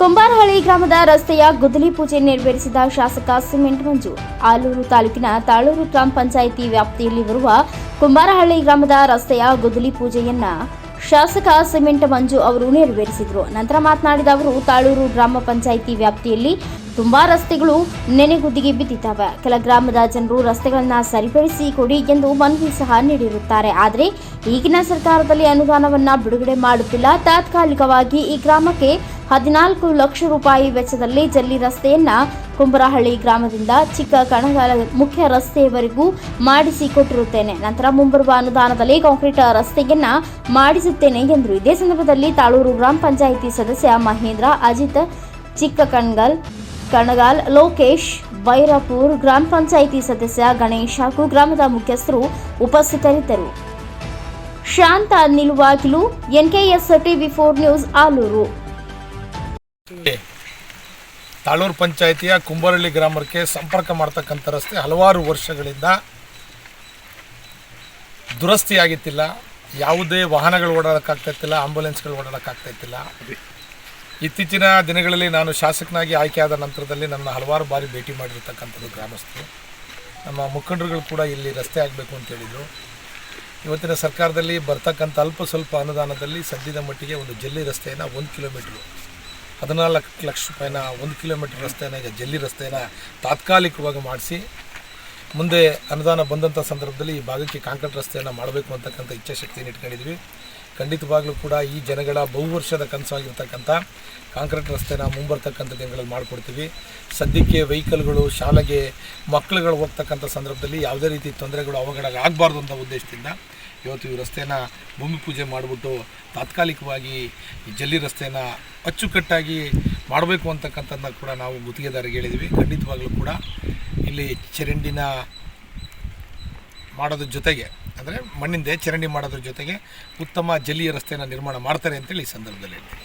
ಕುಂಬಾರಹಳ್ಳಿ ಗ್ರಾಮದ ರಸ್ತೆಯ ಗುದ್ದಲಿ ಪೂಜೆ ನೆರವೇರಿಸಿದ ಶಾಸಕ ಸಿಮೆಂಟ್ ಮಂಜು. ಆಲೂರು ತಾಲೂಕಿನ ತಾಳೂರು ಗ್ರಾಮ ಪಂಚಾಯಿತಿ ವ್ಯಾಪ್ತಿಯಲ್ಲಿ ಬರುವ ಕುಂಬಾರಹಳ್ಳಿ ಗ್ರಾಮದ ರಸ್ತೆಯ ಗುದ್ದಲಿ ಪೂಜೆಯನ್ನ ಶಾಸಕ ಸಿಮೆಂಟ್ ಮಂಜು ಅವರು ನೆರವೇರಿಸಿದರು. ನಂತರ ಮಾತನಾಡಿದ ಅವರು, ತಾಳೂರು ಗ್ರಾಮ ಪಂಚಾಯಿತಿ ವ್ಯಾಪ್ತಿಯಲ್ಲಿ ತುಂಬಾ ರಸ್ತೆಗಳು ನೆನೆಗುದಿಗೆ ಬಿದ್ದಿದ್ದಾವೆ. ಕೆಲ ಗ್ರಾಮದ ಜನರು ರಸ್ತೆಗಳನ್ನ ಸರಿಪಡಿಸಿ ಕೊಡಿ ಎಂದು ಮನವಿ ಸಹ ನೀಡಿರುತ್ತಾರೆ. ಆದರೆ ಈಗಿನ ಸರ್ಕಾರದಲ್ಲಿ ಅನುದಾನವನ್ನ ಬಿಡುಗಡೆ ಮಾಡುತ್ತಿಲ್ಲ. ತಾತ್ಕಾಲಿಕವಾಗಿ ಈ ಗ್ರಾಮಕ್ಕೆ ಹದಿನಾಲ್ಕು ಲಕ್ಷ ರೂಪಾಯಿ ವೆಚ್ಚದಲ್ಲಿ ಜಲ್ಲಿ ರಸ್ತೆಯನ್ನ ಕುಂಬರಹಳ್ಳಿ ಗ್ರಾಮದಿಂದ ಚಿಕ್ಕ ಕಣಗಾಲ ಮುಖ್ಯ ರಸ್ತೆಯವರೆಗೂ ಮಾಡಿಸಿಕೊಟ್ಟಿರುತ್ತೇನೆ ನಂತರ ಮುಂಬರುವ ಅನುದಾನದಲ್ಲಿ ಕಾಂಕ್ರೀಟ್ ರಸ್ತೆಯನ್ನ ಮಾಡಿಸುತ್ತೇನೆ ಎಂದರು. ಇದೇ ಸಂದರ್ಭದಲ್ಲಿ ತಾಳೂರು ಗ್ರಾಮ ಪಂಚಾಯಿತಿ ಸದಸ್ಯ ಮಹೇಂದ್ರ, ಅಜಿತ್, ಚಿಕ್ಕ ಕಣ್ಗಲ್, ಕಣಗಾಲ್, ಲೋಕೇಶ್ ಬೈರಾಪುರ್ ಗ್ರಾಮ ಪಂಚಾಯಿತಿ ಸದಸ್ಯ ಗಣೇಶ್ ಹಾಗೂ ಗ್ರಾಮದ ಮುಖ್ಯಸ್ಥರು ಉಪಸ್ಥಿತರಿದ್ದರು. ಶಾಂತ ನಿಲುವಾಗಿಲು, NKS TV four news, Alur. Taluru ಪಂಚಾಯಿತಿಯ ಕುಂಬರಳ್ಳಿ ಗ್ರಾಮಕ್ಕೆ ಸಂಪರ್ಕ ಮಾಡ್ತಕ್ಕಂಥ ರಸ್ತೆ ಹಲವಾರು ವರ್ಷಗಳಿಂದ ದುರಸ್ತಿಯಾಗಿತ್ತಿಲ್ಲ. ಯಾವುದೇ ವಾಹನಗಳು ಓಡಾಡೋಕ್ಕಾಗ್ತಾಯಿತ್ತಿಲ್ಲ ಆಂಬುಲೆನ್ಸ್ಗಳು ಓಡಾಡೋಕ್ಕಾಗ್ತಾಯಿತ್ತಿಲ್ಲ ಇತ್ತೀಚಿನ ದಿನಗಳಲ್ಲಿ ನಾನು ಶಾಸಕನಾಗಿ ಆಯ್ಕೆಯಾದ ನಂತರದಲ್ಲಿ ನನ್ನ ಹಲವಾರು ಬಾರಿ ಭೇಟಿ ಮಾಡಿರ್ತಕ್ಕಂಥದ್ದು ಗ್ರಾಮಸ್ಥರು. ನಮ್ಮ ಮುಖಂಡರುಗಳು ಕೂಡ ಇಲ್ಲಿ ರಸ್ತೆ ಆಗಬೇಕು ಅಂತ ಹೇಳಿದರು. ಇವತ್ತಿನ ಸರ್ಕಾರದಲ್ಲಿ ಬರ್ತಕ್ಕಂಥ ಅಲ್ಪ ಸ್ವಲ್ಪ ಅನುದಾನದಲ್ಲಿ ಸದ್ಯದ ಮಟ್ಟಿಗೆ ಒಂದು ಜಲ್ಲಿ ರಸ್ತೆಯನ್ನು ಒಂದು ಕಿಲೋಮೀಟ್ರು ಹದಿನಾಲ್ಕು ಲಕ್ಷ ರೂಪಾಯಿನ ಒಂದು ಕಿಲೋಮೀಟರ್ ರಸ್ತೆನ ಈಗ ಜಲ್ಲಿ ರಸ್ತೆನ ತಾತ್ಕಾಲಿಕವಾಗಿ ಮಾಡಿಸಿ ಮುಂದೆ ಅನುದಾನ ಬಂದಂಥ ಸಂದರ್ಭದಲ್ಲಿ ಈ ಭಾಗಕ್ಕೆ ಕಾಂಕ್ರೀಟ್ ರಸ್ತೆಯನ್ನು ಮಾಡಬೇಕು ಅಂತಕ್ಕಂಥ ಇಚ್ಛಾಶಕ್ತಿಯನ್ನು ಇಟ್ಕೊಂಡಿದ್ವಿ. ಖಂಡಿತವಾಗ್ಲೂ ಕೂಡ ಈ ಜನಗಳ ಬಹು ವರ್ಷದ ಕನಸಾಗಿರ್ತಕ್ಕಂಥ ಕಾಂಕ್ರೀಟ್ ರಸ್ತೆನ ಮುಂಬರ್ತಕ್ಕಂಥ ದಿನಗಳಲ್ಲಿ ಮಾಡಿಕೊಡ್ತೀವಿ. ಸದ್ಯಕ್ಕೆ ವೆಹಿಕಲ್ಗಳು, ಶಾಲೆಗೆ ಮಕ್ಕಳುಗಳು ಹೋಗ್ತಕ್ಕಂಥ ಸಂದರ್ಭದಲ್ಲಿ ಯಾವುದೇ ರೀತಿ ತೊಂದರೆಗಳು ಅವಘಡ ಆಗಬಾರ್ದು ಅಂತ ಉದ್ದೇಶದಿಂದ ಇವತ್ತು ಈ ರಸ್ತೆನ ಭೂಮಿ ಪೂಜೆ ಮಾಡಿಬಿಟ್ಟು ತಾತ್ಕಾಲಿಕವಾಗಿ ಈ ಜಲ್ಲಿ ರಸ್ತೆಯನ್ನು ಅಚ್ಚುಕಟ್ಟಾಗಿ ಮಾಡಬೇಕು ಅಂತಕ್ಕಂಥದ್ದನ್ನ ಕೂಡ ನಾವು ಗುತ್ತಿಗೆದಾರಿಗೆ ಹೇಳಿದ್ವಿ. ಖಂಡಿತವಾಗ್ಲೂ ಕೂಡ ಇಲ್ಲಿ ಚರಂಡಿನ ಮಾಡೋದ್ರ ಜೊತೆಗೆ, ಅಂದರೆ ಮಣ್ಣಿಂದೆ ಚರಂಡಿ ಮಾಡೋದ್ರ ಜೊತೆಗೆ ಉತ್ತಮ ಜಲ್ಲಿಯ ರಸ್ತೆಯನ್ನು ನಿರ್ಮಾಣ ಮಾಡ್ತಾರೆ ಅಂತೇಳಿ ಈ ಸಂದರ್ಭದಲ್ಲಿ